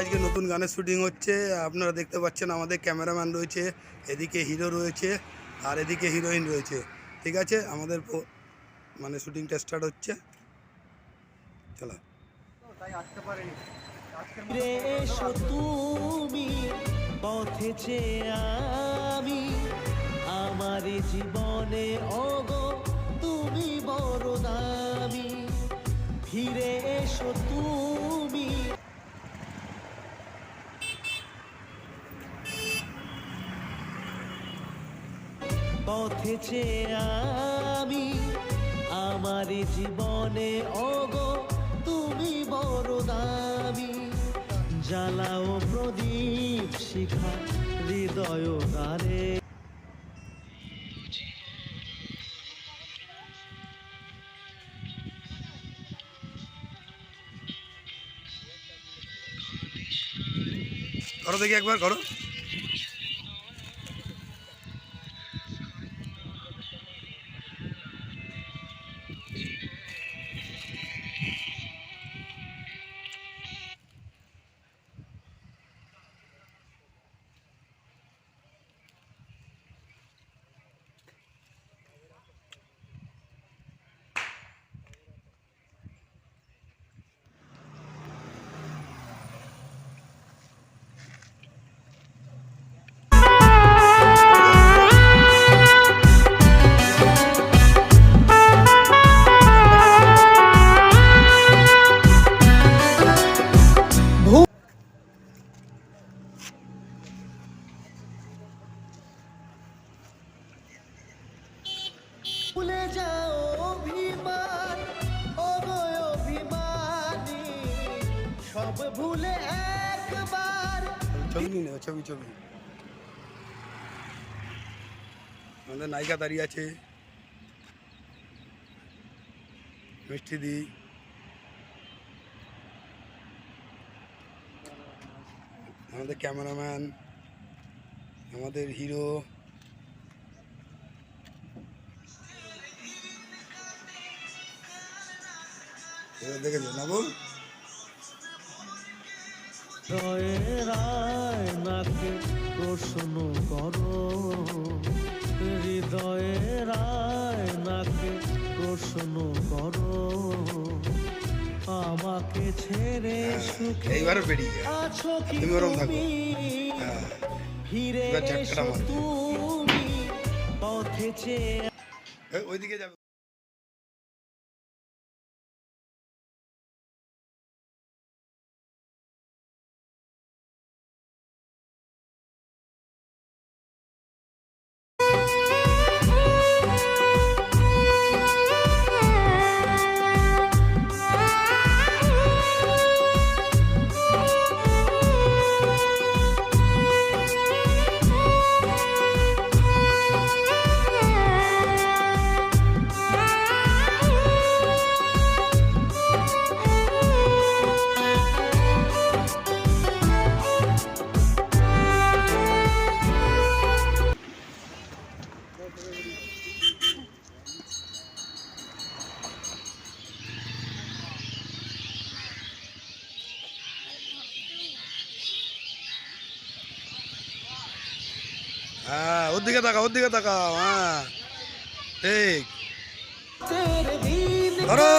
আজকে নতুন গানের শুটিং হচ্ছে। আপনারা দেখতে পাচ্ছেন আমাদের ক্যামেরাম্যান রয়েছে, এদিকে হিরো রয়েছে আর এদিকে হিরোইন রয়েছে। ঠিক আছে? আমাদের মানে শুটিংটা স্টার্ট হচ্ছে। চলো। আমি, আমার জীবনে, ওগো তুমি বড় দামি। ফিরে এসো তুমি। পথে চেয়ে আমি আমার জীবনে, ওগো, তুমি বড় দামি। জ্বালাও প্রদীপ শিখা হৃদয় দ্বারে করো দেখি একবার করো সব ভুলে একবার ছবি ছবি ছবি। আমাদের নায়িকা দাঁড়িয়ে আছে। মিষ্টি দি। আমাদের ক্যামেরাম্যান, আমাদের হিরো। এবার দেখেছ না বল? হৃদয়ের আয়নাকে প্রশ্ন করো। হৃদয়ের আয়নাকে প্রশ্ন করো। আমাকে ছেড়ে সুখে এইবারে বেরিয়ে আছো কি তুমি হ্যাঁ। ফিরে। তুমি। পথে চেয়ে ওইদিকে যাবে। হ্যাঁ ওর দিকে তাকাও ওর হ্যাঁ ঠিক ধরো।